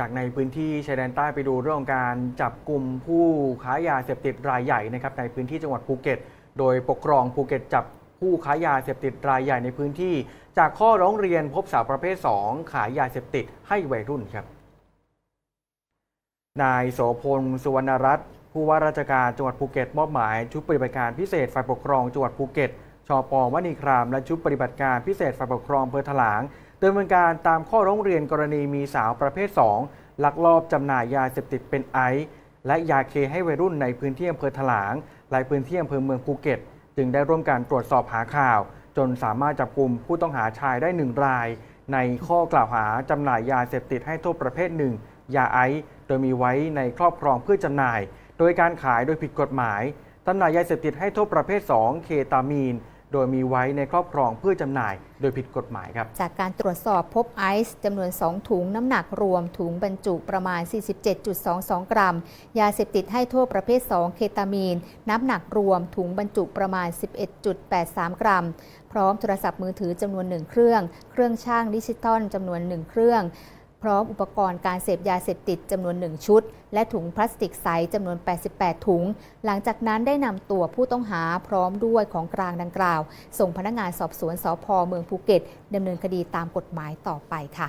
จากในพื้นที่ชายแดนใต้ไปดูเรื่องของการจับกลุ่มผู้ค้ายาเสพติดรายใหญ่นะครับในพื้นที่จังหวัดภูเก็ต โดยปกครองภูเก็ตจับผู้ค้ายาเสพติดรายใหญ่ในพื้นที่ จากข้อร้องเรียนพบสาวประเภท 2 ขายยาเสพติดให้วัยรุ่นครับ นายโสพลสุวรรณรัตน์ผู้ว่าราชการจังหวัดภูเก็ตมอบหมายชุดปฏิบัติการพิเศษฝ่ายปกครองจังหวัดภูเก็ตชปวณีครามและชุดปฏิบัติการพิเศษฝ่ายปกครองอำเภอถลาง ดำเนินการตามข้อร้องเรียนกรณีมีสาวประเภท 2 ลักลอบจำหน่ายยาเสพติดเป็นไอซ์และยาเคให้วัยรุ่นในพื้นที่อำเภอถลางและพื้นที่อำเภอเมืองภูเก็ต จึงได้ร่วมการตรวจสอบหาข่าว จนสามารถจับกลุ่มผู้ต้องหาชายได้หนึ่งราย ในข้อกล่าวหาจำหน่ายยาเสพติดให้โทษประเภทหนึ่งยาไอซ์โดยมีไว้ในครอบครองเพื่อจำหน่าย โดยการขายโดยผิดกฎหมายจำหน่ายยาเสพติดให้โทษประเภท 2 เคตามีน โดยมีไว้ในครอบครองเพื่อจำหน่ายโดยผิดกฎหมายครับ จากการตรวจสอบพบไอซ์จำนวน 2 ถุงน้ำหนักรวมถุงบรรจุประมาณ 47.22 กรัม ยาเสพติดให้โทษประเภท 2 เคตามีน น้ำหนักรวมถุงบรรจุประมาณ 11.83 กรัม พร้อมโทรศัพท์มือถือจำนวน 1 เครื่อง เครื่องช่างดิจิตอลจำนวน 1 เครื่อง พร้อมอุปกรณ์การเสพยาเสพติดจำนวน 1 ชุด และถุงพลาสติกใสจำนวน 88 ถุง หลังจากนั้นได้นำตัวผู้ต้องหาพร้อมด้วยของกลางดังกล่าว ส่งพนักงานสอบสวนสพเมืองภูเก็ตดำเนินคดีตามกฎหมายต่อไปค่ะ